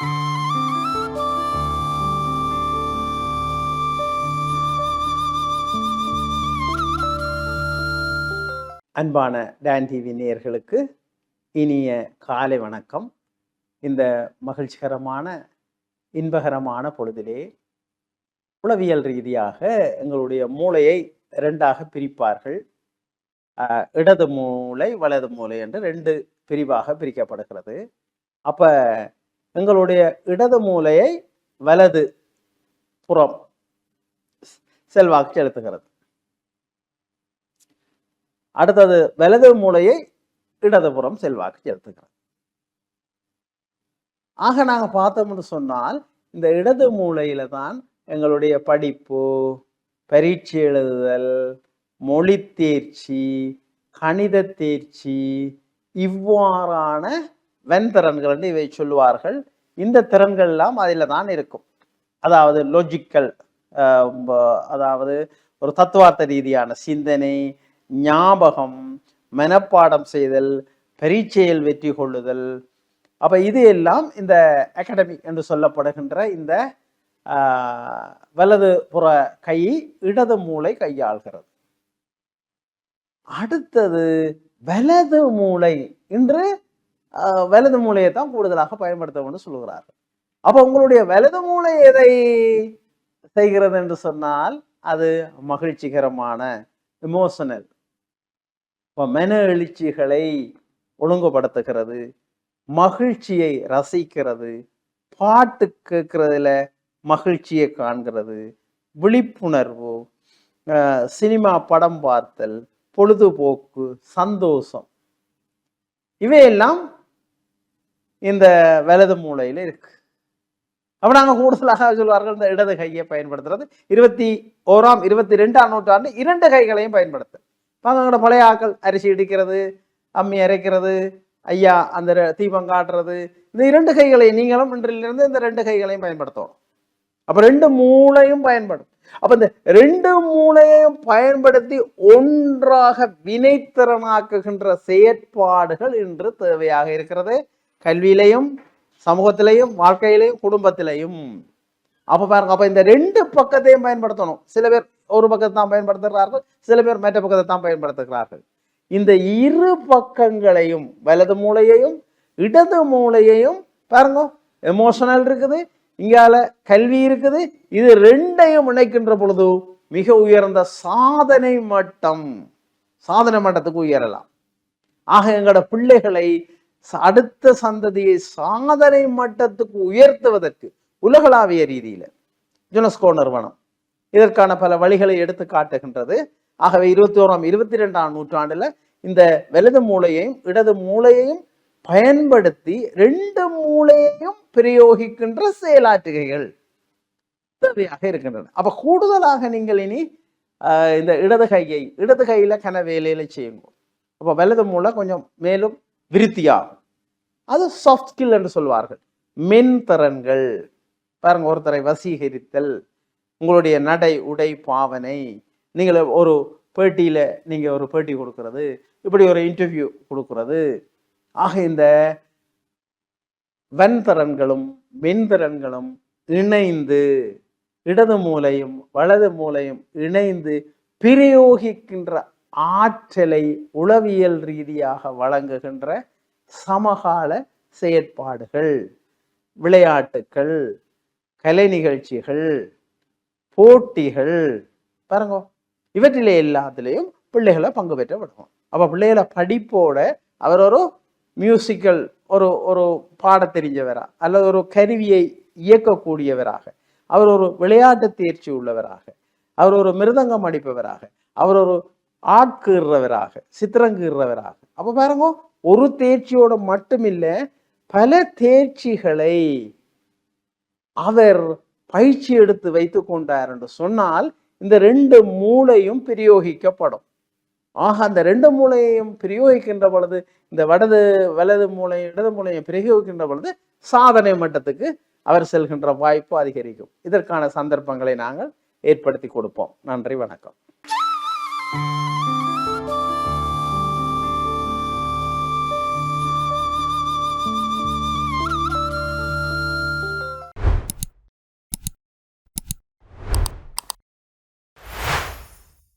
அன்பான Don TV நேயர்களுக்கு இனிய காலை வணக்கம். இந்த மகிழ்ச்சிகரமான இன்பகரமான பொழுதிலே உளவியல் ரீதியாக எங்களுடைய மூளையை ரெண்டாக பிரிப்பார்கள். இடது மூளை வலது மூளை என்று ரெண்டு பிரிவாக பிரிக்கப்படுகிறது. அப்போ எங்களுடைய இடது மூளையை வலது புறம் செல்வாக்கு செலுத்துகிறது. அடுத்தது வலது மூளையை இடதுபுறம் செல்வாக்கு செலுத்துகிறது. ஆக நாங்கள் பார்த்தோம்னு சொன்னால் இந்த இடது மூளையில தான் எங்களுடைய படிப்பு பரீட்சை எழுதுதல் மொழி தேர்ச்சி கணித தேர்ச்சி இவ்வாறான வெண்திறன்கள் என்று இவை சொல்லுவார்கள். இந்த திறன்கள் எல்லாம் அதில் தான் இருக்கும். அதாவது லொஜிக்கல் அதாவது ஒரு தத்துவார்த்த ரீதியான சிந்தனை ஞாபகம் மனப்பாடம் செய்தல் பரீட்சையில் வெற்றி கொள்ளுதல். அப்போ இது எல்லாம் இந்த அகாடமிக் என்று சொல்லப்படுகின்ற இந்த வலது புற கை இடது மூளை கையாள்கிறது. அடுத்தது வலது மூளை இன்று வலது மூளையை தான் கூடுதலாக பயன்படுத்தணும்னு சொல்லுகிறார். அப்ப உங்களுடைய வலது மூளை எதை செய்கிறது என்று சொன்னால் அது மகிழ்ச்சிகரமான இமோஷனல் இப்போ மன எழுச்சிகளை ஒழுங்குபடுத்துகிறது மகிழ்ச்சியை ரசிக்கிறது பாட்டு கேட்கறதுல மகிழ்ச்சியை காண்கிறது விழிப்புணர்வு அஹ், சினிமா படம் பார்த்தல் பொழுதுபோக்கு சந்தோஷம். இவையெல்லாம் இந்த வலது மூலையில இருக்கு. அப்ப நாங்க கூடுதலாக சொல்வார்கள் இந்த இடது கையை பயன்படுத்துறது. இருபத்தி ஓராம் இருபத்தி ரெண்டாம் நூற்றாண்டு இரண்டு கைகளையும் பயன்படுத்து. பாங்கட பழைய ஆக்கள் அரிசி இடிக்கிறது அம்மி அரைக்கிறது ஐயா அந்த தீபம் காட்டுறது. இந்த இரண்டு கைகளை நீங்களும் இன்றிலிருந்து இந்த ரெண்டு கைகளையும் பயன்படுத்தணும். அப்ப ரெண்டு மூளையும் பயன்படும் அப்ப இந்த ரெண்டு மூளையையும் பயன்படுத்தி ஒன்றாக வினைத்திறனாக்குகின்ற செயற்பாடுகள் இன்று தேவையாக இருக்கிறது. கல்வியிலையும் சமூகத்திலையும் வாழ்க்கையிலையும் குடும்பத்திலையும். அப்ப பாருங்க அப்ப இந்த ரெண்டு பக்கத்தையும் பயன்படுத்தணும். சில பேர் ஒரு பக்கத்தை தான் பயன்படுத்துகிறார்கள் சில பேர் மற்ற பக்கத்தை தான் பயன்படுத்துகிறார்கள். இந்த இரு பக்கங்களையும் வலது மூளையையும் இடது மூளையையும் பாருங்க எமோஷனல் இருக்குது இங்கால கல்வி இருக்குது இது ரெண்டையும் இணைக்கின்ற பொழுது மிக உயர்ந்த சாதனை மட்டம் சாதனை மட்டத்துக்கு உயரலாம். ஆக எங்களோட பிள்ளைகளை அடுத்த சந்ததியை சாதனை மட்டத்துக்கு உயர்த்துவதற்கு உலகளாவிய ரீதியில யுனெஸ்கோ நிறுவனம் இதற்கான பல வழிகளை எடுத்து காட்டுகின்றது. ஆகவே இருபத்தி ஓராம் இருபத்தி ரெண்டாம் நூற்றாண்டுல இந்த வலது மூளையையும் இடது மூளையையும் பயன்படுத்தி ரெண்டு மூளையையும் பிரயோகிக்கின்ற செயலாற்றுகைகள் தேவையாக இருக்கின்றன. அப்ப கூடுதலாக நீங்கள் இனி ஆஹ், இந்த இடது கையை இடது கையில கன வேலையில செய்யுங்க அப்போ வலது மூளை கொஞ்சம் மேலும் விருத்தியாகும் அது சாஃப்ட் ஸ்கில் என்று சொல்வார்கள். மென்திறன்கள் பாருங்க ஒருத்தரை வசீகரித்தல் உங்களுடைய நடை உடை பாவனை நீங்கள் ஒரு பேட்டியில நீங்கள் ஒரு பேட்டி கொடுக்கறது இப்படி ஒரு இன்டர்வியூ கொடுக்கறது. ஆக இந்த வன்திறன்களும் மென்திறன்களும் இணைந்து இடது மூலையும் வலது மூலையும் இணைந்து பிரயோகிக்கின்ற ஆற்றலை உளவியல் ரீதியாக வழங்குகின்ற சமகால செயற்பாடுகள் விளையாட்டுக்கள் கலை நிகழ்ச்சிகள் போட்டிகள் பாருங்க இவற்றிலே எல்லாத்துலேயும் பிள்ளைகளை பங்கு பெற்ற விடுவோம் அப்போ பிள்ளைகளை படிப்போட அவர் ஒரு மியூசிக்கல் ஒரு ஒரு பாட தெரிஞ்சவரா அல்லது ஒரு கருவியை இயக்கக்கூடியவராக அவர் ஒரு விளையாட்டு தேர்ச்சி உள்ளவராக அவர் ஒரு மிருதங்கம் அடிப்பவராக அவர் ஒரு ஆட்கீறுறவராக சித்திரங்கீறுறவராக. அப்போ பாருங்க ஒரு தேர்ச்சியோட மட்டுமில்லை பல தேர்ச்சிகளை அவர் பயிற்சி எடுத்து வைத்து கொண்டார் என்று சொன்னால் இந்த ரெண்டு மூளையும் பிரயோகிக்கப்படும். ஆக அந்த ரெண்டு மூளையையும் பிரயோகிக்கின்ற பொழுது இந்த வடது வலது மூளை இடது மூளையை பிரயோகிக்கின்ற பொழுது சாதனை மட்டத்துக்கு அவர் செல்கின்ற வாய்ப்பு அதிகரிக்கும். இதற்கான சந்தர்ப்பங்களை நாங்கள் ஏற்படுத்தி கொடுப்போம். நன்றி வணக்கம்.